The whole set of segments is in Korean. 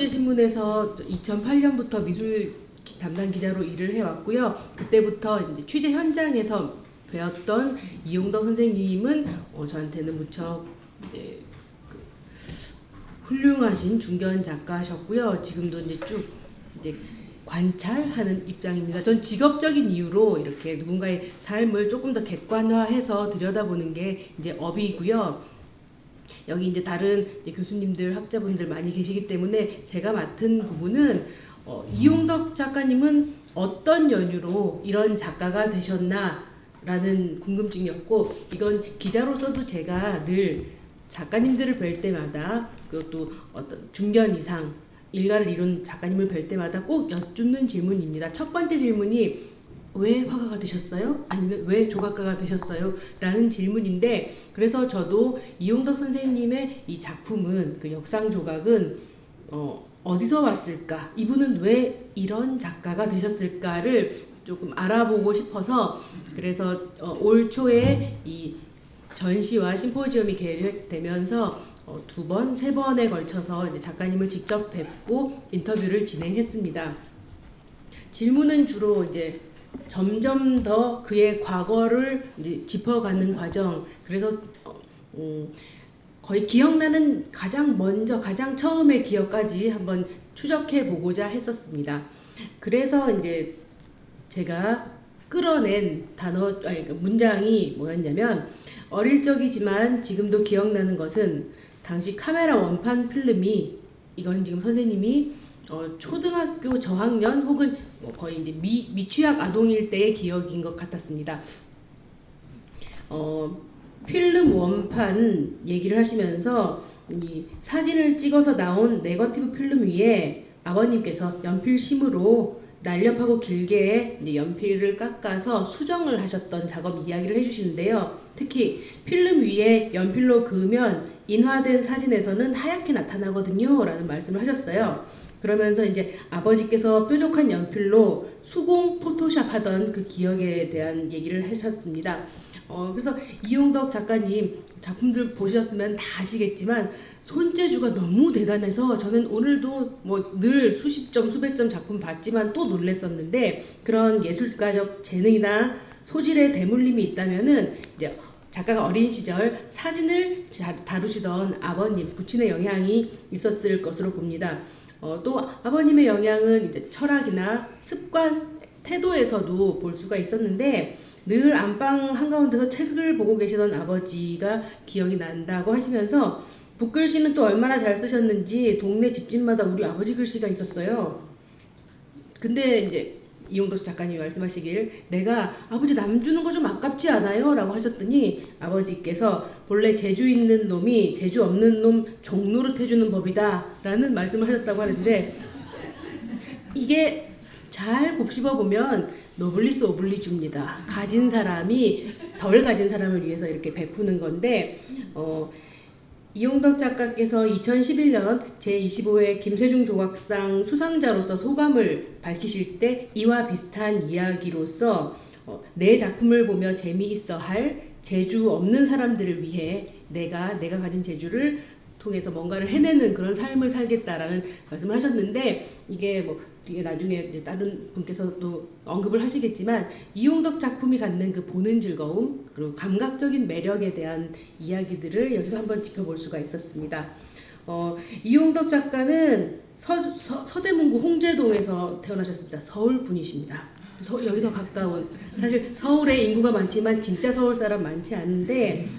한국경제 신문에서 2008년부터 미술 기- 담당 기자로 일을 해왔고요. 그때부터 이제 취재 현장에서 배웠던 이용덕 선생님은 어, 저한테는 무척 이제 그 훌륭하신 중견 작가셨고요. 지금도 이제 쭉 이제 관찰하는 입장입니다. 전 직업적인 이유로 이렇게 누군가의 삶을 조금 더 객관화해서 들여다보는 게 이제 업이고요. 여기 이제 다른 이제 교수님들, 학자분들 많이 계시기 때문에 제가 맡은 부분은 어, 이용덕 작가님은 어떤 연유로 이런 작가가 되셨나라는 궁금증이었고 이건 기자로서도 제가 늘 작가님들을 뵐 때마다 그것도 어떤 중견 이상 일가를 이룬 작가님을 뵐 때마다 꼭 여쭙는 질문입니다. 첫 번째 질문이 왜 화가가 되셨어요? 아니면 왜 조각가가 되셨어요? 라는 질문인데 그래서 저도 이용덕 선생님의 이 작품은 그 역상 조각은 어, 어디서 왔을까? 이분은 왜 이런 작가가 되셨을까를 조금 알아보고 싶어서 그래서 어, 올 초에 이 전시와 심포지엄이 계획되면서 어, 두 번, 세 번에 걸쳐서 이제 작가님을 직접 뵙고 인터뷰를 진행했습니다. 질문은 주로 이제 점점 더 그의 과거를 짚어가는 과정. 그래서 어, 음, 거의 기억나는 가장 먼저 가장 처음의 기억까지 한번 추적해 보고자 했었습니다. 그래서 이제 제가 끌어낸 단어 아니 그 문장이 뭐였냐면 어릴 적이지만 지금도 기억나는 것은 당시 카메라 원판 필름이 이건 지금 선생님이 어, 초등학교 저학년 혹은 뭐 거의 이제 미, 미취학 아동일 때의 기억인 것 같았습니다. 어, 필름 원판 얘기를 하시면서 이 사진을 찍어서 나온 네거티브 필름 위에 아버님께서 연필심으로 날렵하고 길게 연필을 깎아서 수정을 하셨던 작업 이야기를 해주시는데요. 특히 필름 위에 연필로 그으면 인화된 사진에서는 하얗게 나타나거든요. 라는 말씀을 하셨어요. 그러면서 이제 아버지께서 뾰족한 연필로 수공 포토샵 하던 그 기억에 대한 얘기를 하셨습니다. 어, 그래서 이용덕 작가님 작품들 보셨으면 다 아시겠지만 손재주가 너무 대단해서 저는 오늘도 뭐 늘 수십 점, 수백 점 작품 봤지만 또 놀랬었는데 그런 예술가적 재능이나 소질의 대물림이 있다면은 이제 작가가 어린 시절 사진을 자- 다루시던 아버님, 부친의 영향이 있었을 것으로 봅니다. 어, 또 아버님의 영향은 이제 철학이나 습관, 태도에서도 볼 수가 있었는데 늘 안방 한가운데서 책을 보고 계시던 아버지가 기억이 난다고 하시면서 붓글씨는 또 얼마나 잘 쓰셨는지 동네 집집마다 우리 아버지 글씨가 있었어요. 근데 이제 이용덕 작가님이 말씀하시길 내가 아버지 남 주는 거 좀 아깝지 않아요? 라고 하셨더니 아버지께서 본래 재주 있는 놈이 재주 없는 놈 종노릇 해주는 법이다 라는 말씀을 하셨다고 하는데 이게 잘 곱씹어 보면 노블리스 오블리주입니다. 가진 사람이 덜 가진 사람을 위해서 이렇게 베푸는 건데 어, 이용덕 작가께서 2011년 제25회 김세중 조각상 수상자로서 소감을 밝히실 때 이와 비슷한 이야기로서 어, 내 작품을 보며 재미있어 할 재주 없는 사람들을 위해 내가 내가 가진 재주를 통해서 뭔가를 해내는 그런 삶을 살겠다라는 말씀을 하셨는데 이게 뭐 이게 나중에 다른 분께서도 언급을 하시겠지만 이용덕 작품이 갖는 그 보는 즐거움 그리고 감각적인 매력에 대한 이야기들을 여기서 한번 짚어볼 수가 있었습니다. 어, 이용덕 작가는 서, 서, 서대문구 홍제동에서 태어나셨습니다. 서울 분이십니다. 서, 여기서 가까운 사실 서울에 인구가 많지만 진짜 서울 사람 많지 않은데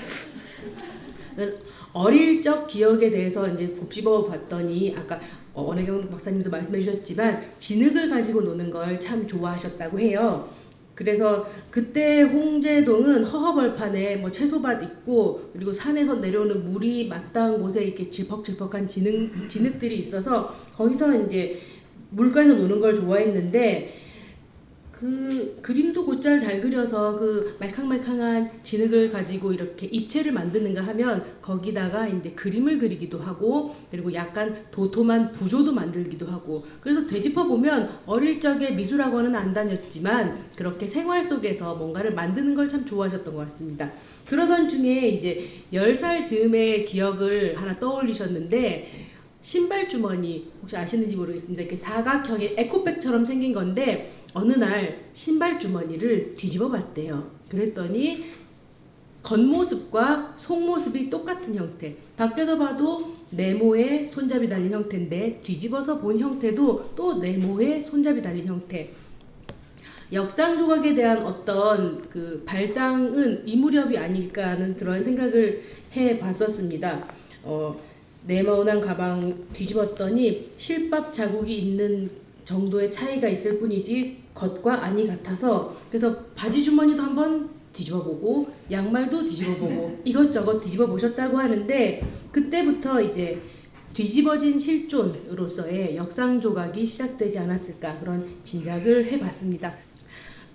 어릴 적 기억에 대해서 이제 곱씹어 봤더니 아까 어, 원혜경 박사님도 말씀해 주셨지만 진흙을 가지고 노는 걸 참 좋아하셨다고 해요. 그래서 그때 홍제동은 허허벌판에 뭐 채소밭 있고 그리고 산에서 내려오는 물이 맞닿은 곳에 이렇게 질퍽질퍽한 진흙 진흙들이 있어서 거기서 이제 물가에서 노는 걸 좋아했는데 그 그림도 곧잘 잘 그려서 그 말캉말캉한 진흙을 가지고 이렇게 입체를 만드는가 하면 거기다가 이제 그림을 그리기도 하고 그리고 약간 도톰한 부조도 만들기도 하고 그래서 되짚어 보면 어릴 적에 미술학원은 안 다녔지만 그렇게 생활 속에서 뭔가를 만드는 걸 참 좋아하셨던 것 같습니다. 그러던 중에 이제 10살 즈음의 기억을 하나 떠올리셨는데 신발 주머니 혹시 아시는지 모르겠습니다. 이렇게 사각형의 에코백처럼 생긴 건데 어느 날 신발 주머니를 뒤집어 봤대요. 그랬더니 겉모습과 속모습이 똑같은 형태. 밖에서 봐도 네모에 손잡이 달린 형태인데 뒤집어서 본 형태도 또 네모에 손잡이 달린 형태. 역상 조각에 대한 어떤 그 발상은 이 무렵이 아닐까 하는 그런 생각을 해 봤었습니다. 어, 네모난 가방 뒤집었더니 실밥 자국이 있는 정도의 차이가 있을 뿐이지 겉과 안이 같아서 그래서 바지 주머니도 한번 뒤집어 보고 양말도 뒤집어 보고 이것저것 뒤집어 보셨다고 하는데 그때부터 이제 뒤집어진 실존으로서의 역상 조각이 시작되지 않았을까 그런 짐작을 해봤습니다.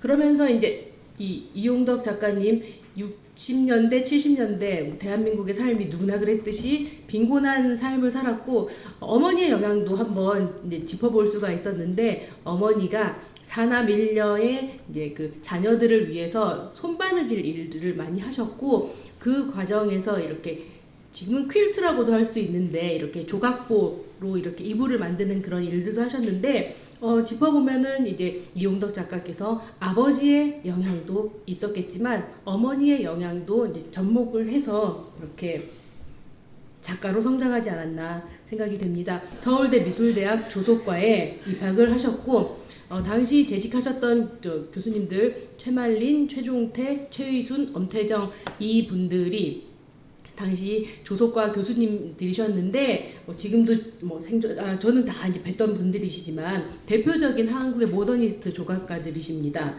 그러면서 이제 이 이용덕 작가님 60년대, 70년대 대한민국의 삶이 누구나 그랬듯이 빈곤한 삶을 살았고 어머니의 영향도 한번 이제 짚어볼 수가 있었는데 어머니가 사남 일녀의 이제 그 자녀들을 위해서 손바느질 일들을 많이 하셨고 그 과정에서 이렇게 지금은 퀼트라고도 할 수 있는데 이렇게 조각보로 이렇게 이불을 만드는 그런 일들도 하셨는데 어, 짚어보면은 이제 이용덕 작가께서 아버지의 영향도 있었겠지만 어머니의 영향도 이제 접목을 해서 이렇게 작가로 성장하지 않았나 생각이 됩니다. 서울대 미술대학 조속과에 입학을 하셨고 어, 당시 재직하셨던 저 교수님들 최말린, 최종태, 최의순, 엄태정 이 분들이 당시 조속과 교수님들이셨는데 뭐 지금도 뭐 생존 아 저는 다 이제 뵀던 분들이시지만 대표적인 한국의 모더니스트 조각가들이십니다.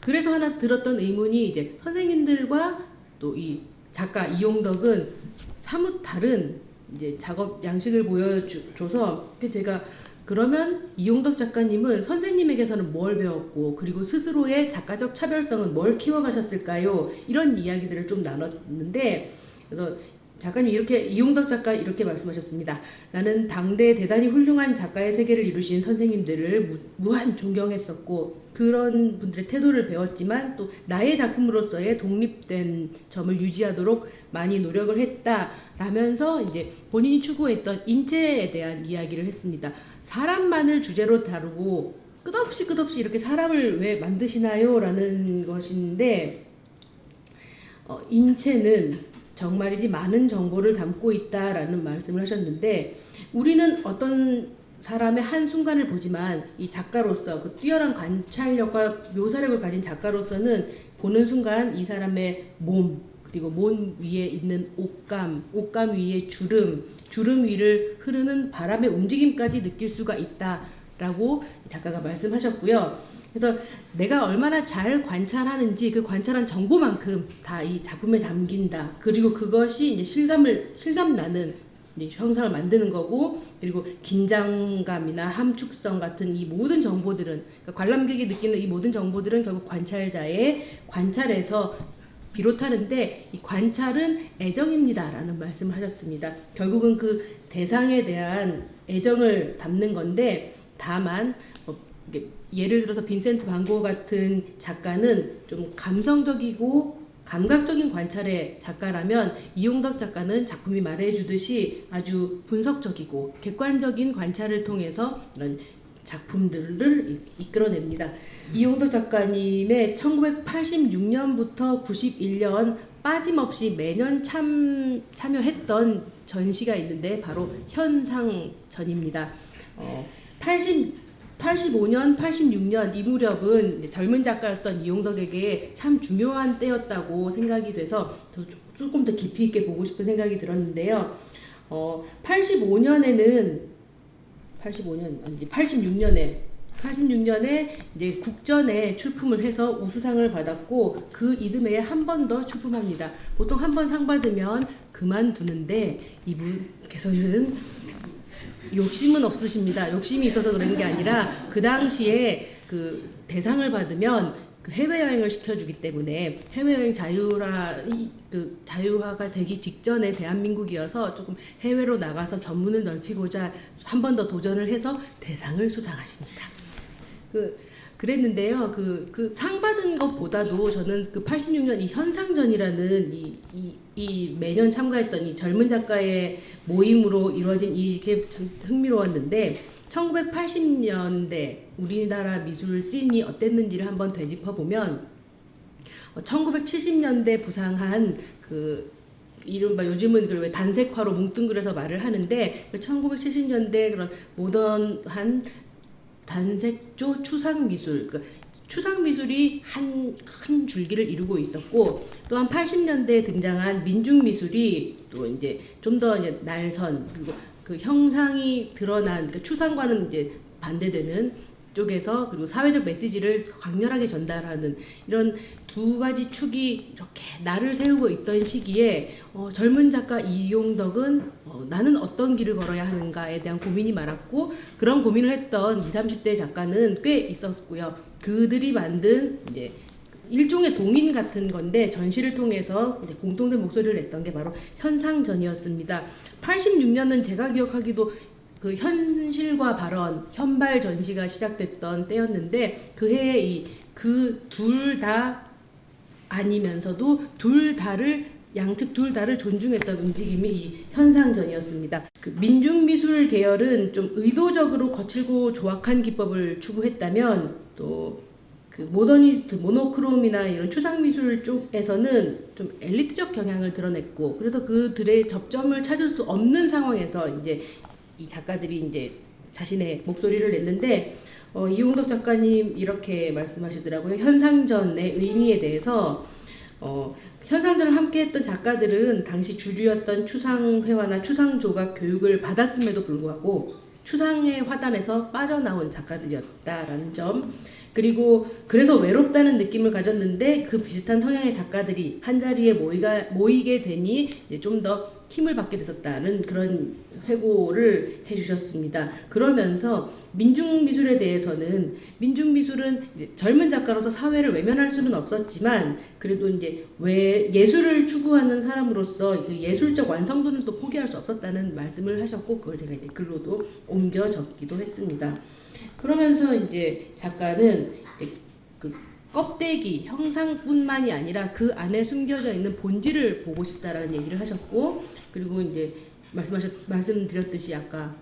그래서 하나 들었던 의문이 이제 선생님들과 또 이 작가 이용덕은 사뭇 다른 이제 작업 양식을 보여줘서 제가 그러면 이용덕 작가님은 선생님에게서는 뭘 배웠고 그리고 스스로의 작가적 차별성은 뭘 키워가셨을까요? 이런 이야기들을 좀 나눴는데 그래서 작가님 이렇게 이용덕 작가 이렇게 말씀하셨습니다. 나는 당대 대단히 훌륭한 작가의 세계를 이루신 선생님들을 무, 무한 존경했었고 그런 분들의 태도를 배웠지만 또 나의 작품으로서의 독립된 점을 유지하도록 많이 노력을 했다라면서 이제 본인이 추구했던 인체에 대한 이야기를 했습니다. 사람만을 주제로 다루고 끝없이 끝없이 이렇게 사람을 왜 만드시나요? 라는 것인데 어, 인체는 정말이지 많은 정보를 담고 있다라는 말씀을 하셨는데 우리는 어떤 사람의 한 순간을 보지만 이 작가로서 그 뛰어난 관찰력과 묘사력을 가진 작가로서는 보는 순간 이 사람의 몸 그리고 몸 위에 있는 옷감, 옷감 위에 주름, 주름 위를 흐르는 바람의 움직임까지 느낄 수가 있다라고 작가가 말씀하셨고요. 그래서 내가 얼마나 잘 관찰하는지 그 관찰한 정보만큼 다 이 작품에 담긴다. 그리고 그것이 이제 실감을 실감 나는 형상을 만드는 거고 그리고 긴장감이나 함축성 같은 이 모든 정보들은 그러니까 관람객이 느끼는 이 모든 정보들은 결국 관찰자의 관찰에서 비롯하는데 이 관찰은 애정입니다라는 말씀을 하셨습니다. 결국은 그 대상에 대한 애정을 담는 건데 다만 예를 들어서 빈센트 반고 같은 작가는 좀 감성적이고 감각적인 관찰의 작가라면 이용덕 작가는 작품이 말해주듯이 아주 분석적이고 객관적인 관찰을 통해서 이런 작품들을 이- 이끌어냅니다. 이용덕 작가님의 1986년부터 91년 빠짐없이 매년 참, 참여했던 전시가 있는데 바로 현상전입니다. 어, 80 85년, 86년 이 무렵은 젊은 작가였던 이용덕에게 참 중요한 때였다고 생각이 돼서 조금 더 깊이 있게 보고 싶은 생각이 들었는데요. 어, 85년에는 85년 아니지 86년에 86년에 이제 국전에 출품을 해서 우수상을 받았고 그 이듬해에 한 번 더 출품합니다. 보통 한 번 상 받으면 그만두는데 이분께서는 욕심은 없으십니다. 욕심이 있어서 그런 게 아니라 그 당시에 그 대상을 받으면 그 해외 여행을 시켜주기 때문에 해외 여행 자유화 이- 그 자유화가 되기 직전에 대한민국이어서 조금 해외로 나가서 견문을 넓히고자 한 번 더 도전을 해서 대상을 수상하십니다. 그 그랬는데요. 그 그 상 받은 것보다도 저는 그 86년 이 현상전이라는 이, 이, 이 매년 참가했던 이 젊은 작가의 모임으로 이루어진 이게 참 흥미로웠는데 1980년대 우리나라 미술 씬이 어땠는지를 한번 되짚어 보면 1970년대 부상한 그 이른바 요즘은 그왜 단색화로 뭉뚱그려서 말을 하는데 1970년대 그런 모던한 단색조 추상 미술 그 추상 미술이 한 큰 줄기를 이루고 있었고 또한 80년대에 등장한 민중 미술이 또 이제 좀 더 날선 그리고 그 형상이 드러난 그 추상과는 이제 반대되는 쪽에서 그리고 사회적 메시지를 강렬하게 전달하는 이런 두 가지 축이 이렇게 날을 세우고 있던 시기에 어, 젊은 작가 이용덕은 어, 나는 어떤 길을 걸어야 하는가에 대한 고민이 많았고 그런 고민을 했던 20, 30대 작가는 꽤 있었고요. 그들이 만든 이제 일종의 동인 같은 건데 전시를 통해서 공통된 목소리를 냈던 게 바로 현상전이었습니다. 86년은 제가 기억하기도 그 현실과 발언, 현발 전시가 시작됐던 때였는데 그 해에 이 그 둘 다 아니면서도 둘 다를 양측 둘 다를 존중했던 움직임이 이 현상전이었습니다. 그 민중미술 계열은 좀 의도적으로 거칠고 조악한 기법을 추구했다면 또 그 모더니스트, 모노크롬이나 이런 추상미술 쪽에서는 좀 엘리트적 경향을 드러냈고 그래서 그들의 접점을 찾을 수 없는 상황에서 이제 이 작가들이 이제 자신의 목소리를 냈는데 어, 이용덕 작가님 이렇게 말씀하시더라고요. 현상전의 의미에 대해서 어, 현상전을 함께했던 작가들은 당시 주류였던 추상회화나 추상조각 교육을 받았음에도 불구하고 추상의 화단에서 빠져나온 작가들이었다라는 점 그리고 그래서 외롭다는 느낌을 가졌는데 그 비슷한 성향의 작가들이 한 자리에 모이가, 모이게 되니 좀 더 힘을 받게 됐었다는 그런 회고를 해주셨습니다. 그러면서 민중미술에 대해서는 민중미술은 젊은 작가로서 사회를 외면할 수는 없었지만 그래도 이제 왜 예술을 추구하는 사람으로서 그 예술적 완성도는 또 포기할 수 없었다는 말씀을 하셨고 그걸 제가 이제 글로도 옮겨 적기도 했습니다. 그러면서 이제 작가는 이제 그 껍데기 형상뿐만이 아니라 그 안에 숨겨져 있는 본질을 보고 싶다라는 얘기를 하셨고 그리고 이제 말씀하셨 말씀드렸듯이 아까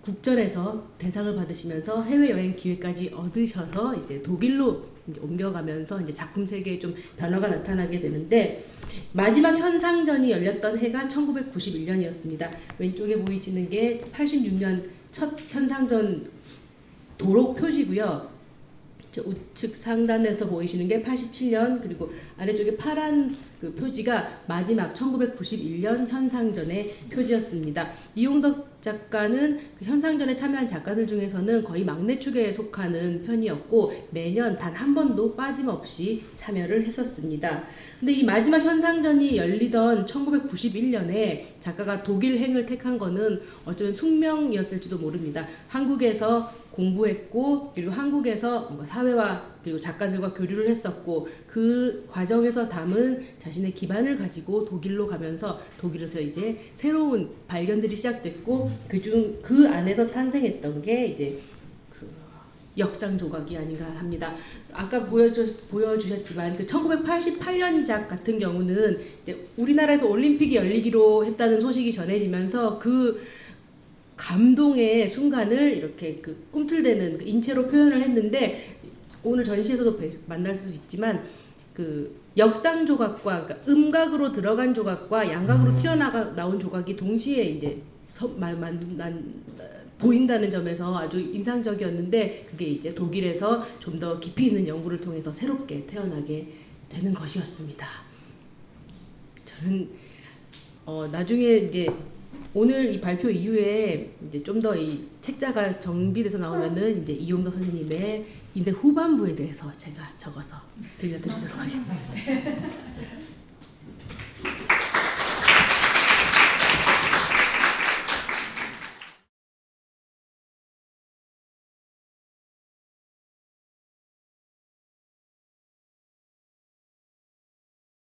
국전에서 대상을 받으시면서 해외 여행 기회까지 얻으셔서 이제 독일로 이제 옮겨가면서 이제 작품 세계에 좀 변화가 나타나게 되는데 마지막 현상전이 열렸던 해가 1991년이었습니다. 왼쪽에 보이시는 게 86년 첫 현상전 도록 표지고요. 저 우측 상단에서 보이시는 게 87년 그리고 아래쪽에 파란 그 표지가 마지막 1991년 현상전의 표지였습니다. 이용덕 작가는 그 현상전에 참여한 작가들 중에서는 거의 막내 축에 속하는 편이었고 매년 단 한 번도 빠짐없이 참여를 했었습니다. 근데 이 마지막 현상전이 열리던 1991년에 작가가 독일행을 택한 거는 어쩌면 숙명이었을지도 모릅니다. 한국에서 공부했고 그리고 한국에서 뭔가 사회와 그리고 작가들과 교류를 했었고 그 과정에서 담은 자신의 기반을 가지고 독일로 가면서 독일에서 이제 새로운 발견들이 시작됐고 그중 그 안에서 탄생했던 게 이제 그 역상 조각이 아닌가 합니다. 아까 보여주, 보여주셨지만 그 1988년작 같은 경우는 우리나라에서 올림픽이 열리기로 했다는 소식이 전해지면서 그 감동의 순간을 이렇게 그 꿈틀대는 그 인체로 표현을 했는데 오늘 전시에서도 뵈- 만날 수 있지만 그 역상 조각과 그러니까 음각으로 들어간 조각과 양각으로 튀어나가 나온 조각이 동시에 이제 서, 만, 만, 난, 보인다는 점에서 아주 인상적이었는데 그게 이제 독일에서 좀 더 깊이 있는 연구를 통해서 새롭게 태어나게 되는 것이었습니다. 저는 어, 나중에 이제 오늘 이 발표 이후에 이제 좀 더 이 책자가 정비돼서 나오면은 이제 이용덕 선생님의 인생 후반부에 대해서 제가 적어서 들려드리도록 하겠습니다.